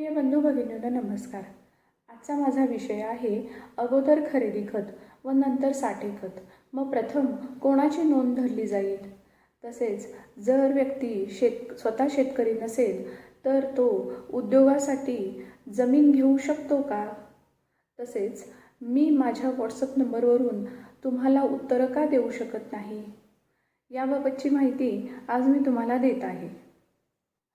प्रिय बंधू भगिनींना नमस्कार. आजचा माझा विषय आहे अगोदर खरेदी खत व नंतर साठे खत. मग प्रथम कोणाची नोंद धरली जाईल? तसेच जर व्यक्ती शेत स्वतः शेतकरी नसेल तर तो उद्योगासाठी जमीन घेऊ शकतो का? तसेच मी माझ्या व्हॉट्सअप नंबरवरून तुम्हाला उत्तरं का देऊ शकत नाही? याबाबतची माहिती आज मी तुम्हाला देत आहे.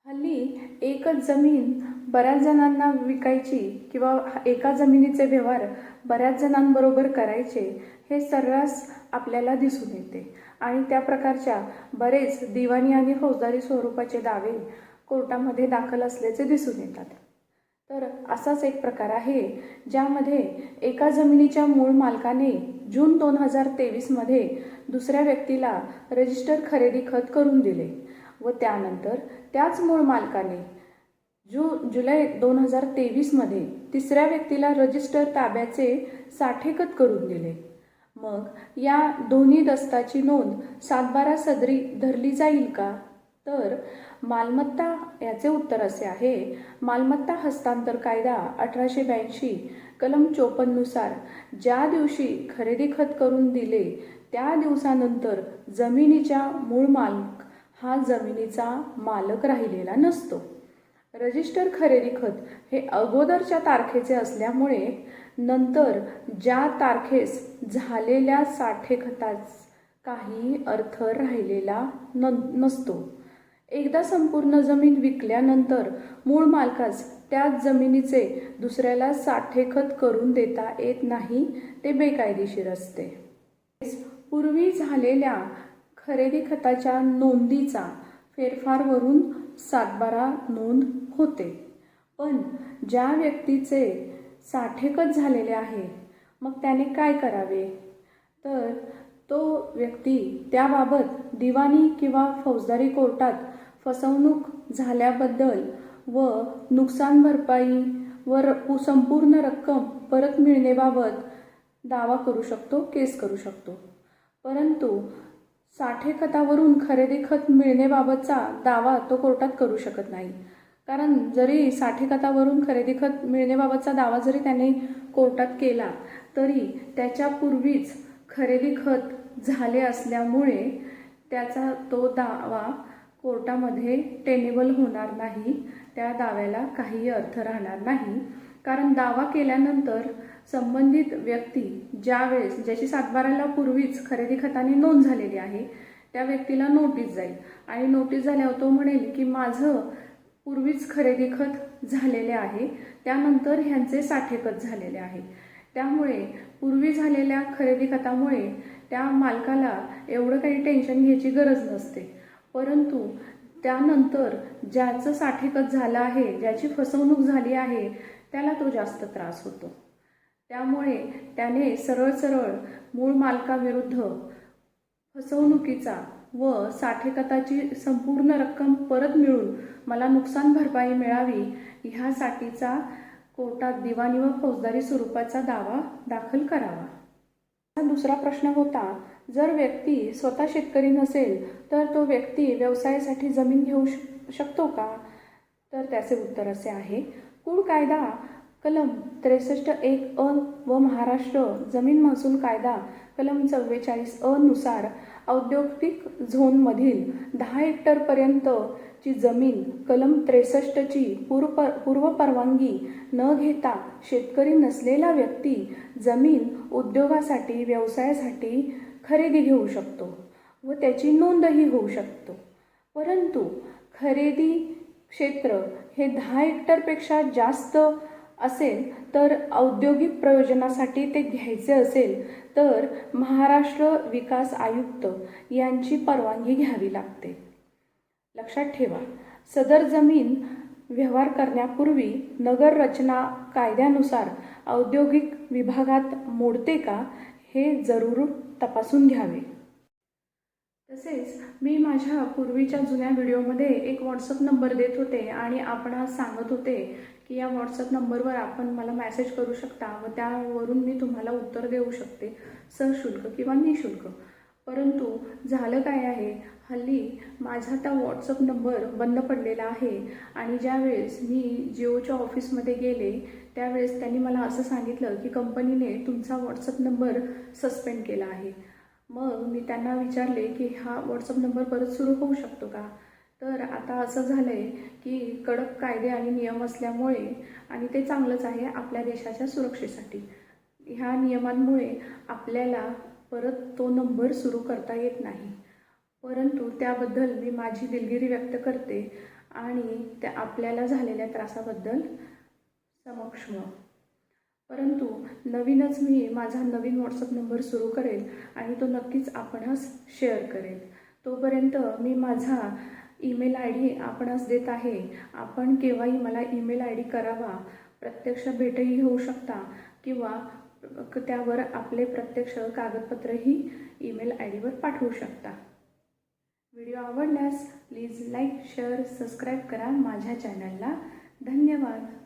हल्ली एकच जमीन बऱ्याच जणांना विकायची किंवा एका जमिनीचे व्यवहार बऱ्याच जणांबरोबर करायचे हे सर्रास आपल्याला दिसून येते. आणि त्या प्रकारच्या बरेच दिवाणी आणि फौजदारी स्वरूपाचे दावे कोर्टामध्ये दाखल असल्याचे दिसून येतात. तर असाच एक प्रकार आहे ज्यामध्ये एका जमिनीच्या मूळ मालकाने जून दोन हजार तेवीसमध्ये दुसऱ्या व्यक्तीला रजिस्टर खरेदी खत करून दिले व त्यानंतर त्याच मूळ मालकाने जू जुलै दोन हजार तेवीसमध्ये तिसऱ्या व्यक्तीला रजिस्टर ताब्याचे साठेखत करून दिले. मग या दोन्ही दस्ताची नोंद सातबारा सदरी धरली जाईल का? तर मालमत्ता याचे उत्तर असे आहे मालमत्ता हस्तांतर कायदा अठराशे ब्याऐंशी कलम चोपन्ननुसार ज्या दिवशी खरेदी खत करून दिले त्या दिवसानंतर जमिनीच्या मूळ मालक हा जमिनीचा मालक राहिलेला नसतो. रजिस्टर खरेदी खत हे अगोदरच्या तारखेचे असल्यामुळे नंतर ज्या तारखेस झालेल्या साठे खतास काही अर्थ राहिलेला न नसतो. एकदा संपूर्ण जमीन विकल्यानंतर मूळ मालकास त्याच जमिनीचे दुसऱ्याला साठेखत करून देता येत नाही ते बेकायदेशीर असते. पूर्वी झालेल्या खरेदी खताच्या नोंदीचा फेरफारवरून सातबारा नोंद होते. पण ज्या व्यक्तीचे साठेकच झालेले आहे मग त्याने काय करावे? तर तो व्यक्ती त्याबाबत दिवाणी किंवा फौजदारी कोर्टात फसवणूक झाल्याबद्दल व नुकसान भरपाई व र- संपूर्ण रक्कम परत मिळण्याबाबत दावा करू शकतो केस करू शकतो. परंतु साठे खतावरून खरेदी खत मिळण्याबाबतचा दावा तो कोर्टात करू शकत नाही. कारण जरी साठी खतावरून खरेदी खत मिळण्याबाबतचा दावा जरी त्याने कोर्टात केला तरी त्याच्यापूर्वीच खरेदी खत झाले असल्यामुळे त्याचा तो दावा कोर्टामध्ये टेनेबल होणार नाही. त्या दाव्याला काही अर्थ राहणार नाही. कारण दावा केल्यानंतर संबंधित व्यक्ती ज्यावेळेस ज्याची सातबाराला पूर्वीच खरेदी खताने नोंद झालेली आहे त्या व्यक्तीला नोटीस जाईल. आणि नोटीस झाल्यावर तो म्हणेल की माझं पूर्वीच खरेदी खत झालेले आहे त्यानंतर ह्यांचे साठे खत झालेले आहे. त्यामुळे पूर्वी झालेल्या खरेदी खतामुळे त्या मालकाला एवढं काही टेन्शन घ्यायची गरज नसते. परंतु त्यानंतर ज्याचं साठेकत झालं आहे ज्याची फसवणूक झाली आहे त्याला तो जास्त त्रास होतो. त्यामुळे त्याने सरळ सरळ मूळ मालकाविरुद्ध फसवणुकीचा व साठेकताची संपूर्ण रक्कम परत मिळून मला नुकसान भरपाई मिळावी ह्यासाठीचा कोर्टात दिवाणी व फौजदारी स्वरूपाचा दावा दाखल करावा. हा दुसरा प्रश्न होता जर व्यक्ती स्वतः शेतकरी नसेल तर तो व्यक्ती व्यवसायासाठी जमीन घेऊ शकतो का? तर त्याचे उत्तर असे आहे कुळ कायदा कलम त्रेसष्ट एक अ व महाराष्ट्र जमीन महसूल कायदा कलम चव्वेचाळीस अ नुसार औद्योगिक झोनमधील दहा हेक्टरपर्यंतची जमीन कलम त्रेसष्टची पूर्व पूर्व परवानगी न घेता शेतकरी नसलेला व्यक्ती जमीन उद्योगासाठी व्यवसायासाठी खरेदी घेऊ शकतो व त्याची नोंदही होऊ शकतो. परंतु खरेदी क्षेत्र हे दहा हेक्टरपेक्षा जास्त असेल तर औद्योगिक प्रयोजनासाठी ते घ्यायचे असेल तर महाराष्ट्र विकास आयुक्त यांची परवानगी घ्यावी लागते. लक्षात ठेवा सदर जमीन व्यवहार करण्यापूर्वी नगर रचना कायद्यानुसार औद्योगिक विभागात मोडते का हे जरूर तपासून घ्यावे. तसेच मी माझ्या पूर्वीच्या जुन्या व्हिडिओमध्ये एक व्हॉट्सअप नंबर देत होते आणि आपण सांगत होते की या व्हॉट्सअप नंबरवर आपण मला मॅसेज करू शकता व त्यावरून मी तुम्हाला उत्तर देऊ शकते. सशुल्क किंवा निशुल्क. परंतु झालं काय आहे? हल्ली माझा त्या व्हॉट्सअप नंबर बंद पडलेला आहे आणि ज्यावेळेस मी जिओच्या ऑफिसमध्ये गेले त्यावेळेस त्यांनी मला असं सांगितलं की कंपनीने तुमचा व्हॉट्सअप नंबर सस्पेंड केला आहे. मग मी त्यांना विचारले की हा व्हॉट्सअप नंबर परत सुरू होऊ शकतो का? तर आता असं झालं आहे की कडक कायदे आणि नियम असल्यामुळे आणि ते चांगलंच आहे आपल्या देशाच्या सुरक्षेसाठी. ह्या नियमांमुळे आपल्याला परत तो नंबर सुरू करता येत नाही. परंतु त्याबद्दल मी माझी दिलगिरी व्यक्त करते आणि त्या आपल्याला झालेल्या त्रासाबद्दल समक्ष परंतु नवीनच मी माझा नवीन व्हॉट्सअप नंबर सुरू करेल आणि तो नक्कीच आपणास शेअर करेल. तोपर्यंत मी माझा ईमेल आय डी आपणास देत आहे. आपण केव्हाही मला ईमेल आय डी करावा प्रत्यक्ष भेटही होऊ शकता किंवा क- त्यावर आपले प्रत्यक्ष कागदपत्रही ईमेल आय डीवर पाठवू शकता. व्हिडिओ आवडल्यास प्लीज लाईक शेअर सबस्क्राईब करा माझ्या चॅनलला धन्यवाद.